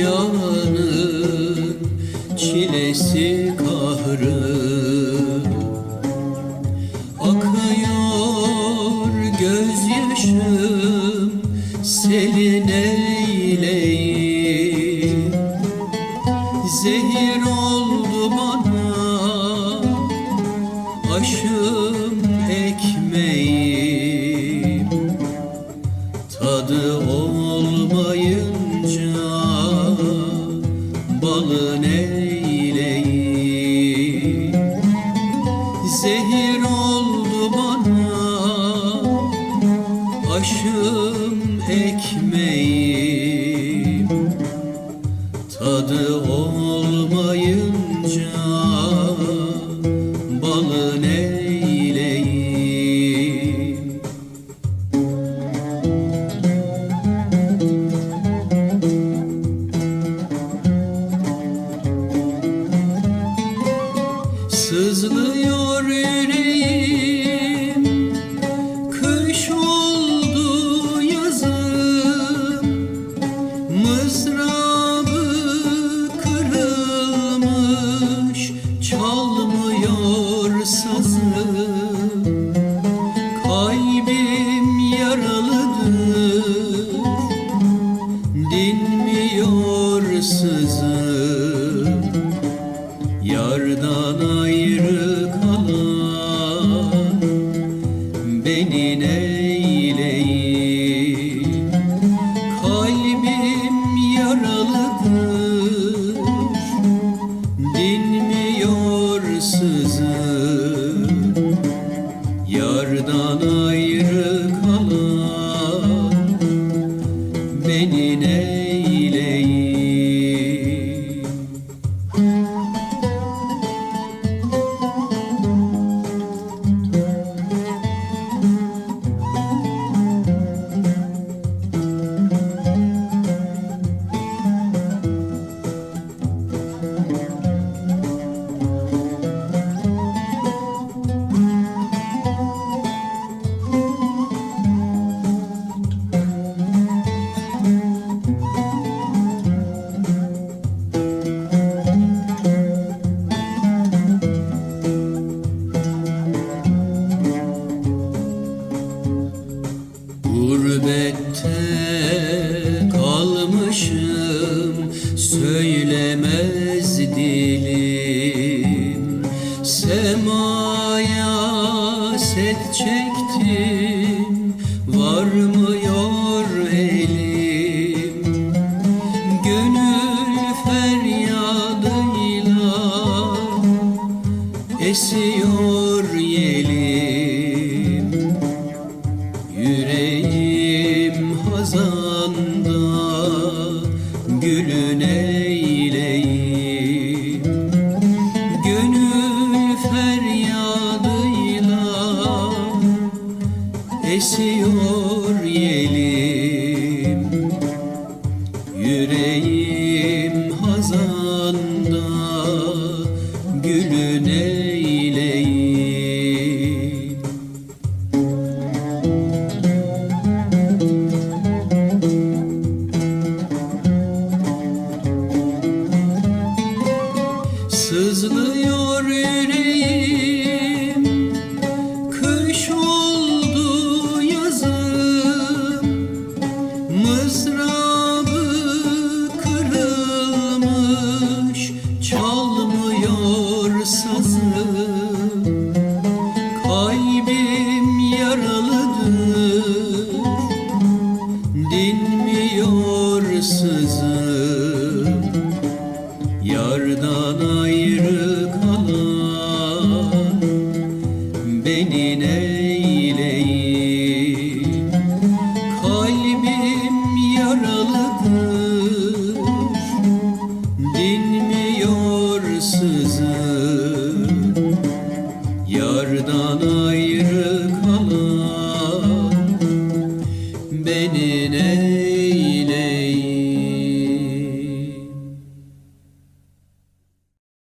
dünyanın çilesi kahrı. Akıyor gözyaşım selin eyleyim. Zehir oldu bana aşık balın eyleyim Zehir oldu bana aşım ekmeğim. Tadı olmayınca balın eyleyim Sızlıyor yüreğim Yardan ayrı kalmışım söylemez dilim. Semaya set çektim varmıyor elim. Gönül feryadıyla esiyor yelim Gönül feryadıyla esiyor Sızlıyor yüreğim Yardan ayrı